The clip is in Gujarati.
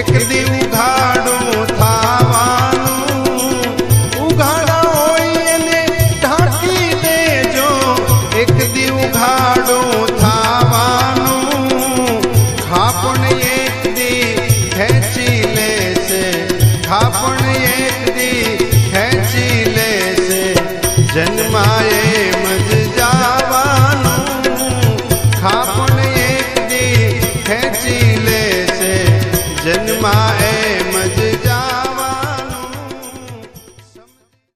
એક દિન ઉઘાડું થાવાનું ઉઘાડા હોય એને ઢાંકી દેજો. એક દી ઉઘાડું થાવાનું ખાપણ એક દી ખેંચી લેશે. ખાપણ એક દી ખેંચી લેશે. જન્માએ